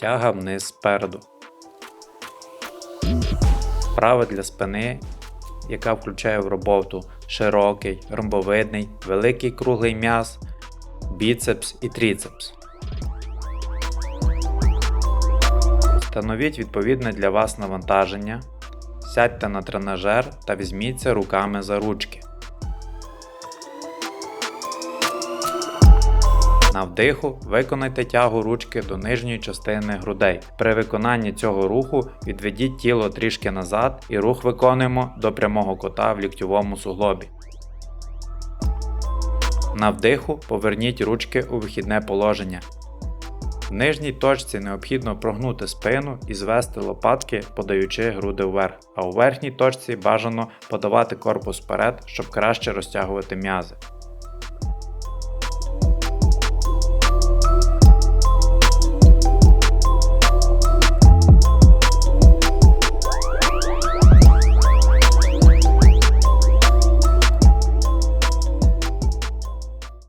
Тяга вниз спереду. Вправи для спини, яка включає в роботу широкий, ромбовидний, великий круглий м'яз, біцепс і тріцепс. Встановіть відповідне для вас навантаження. Сядьте на тренажер та візьміться руками за ручки. На вдиху виконайте тягу ручки до нижньої частини грудей. При виконанні цього руху відведіть тіло трішки назад і рух виконуємо до прямого кота в ліктьовому суглобі. На вдиху поверніть ручки у вихідне положення. В нижній точці необхідно прогнути спину і звести лопатки, подаючи груди вверх, а у верхній точці бажано подавати корпус вперед, щоб краще розтягувати м'язи.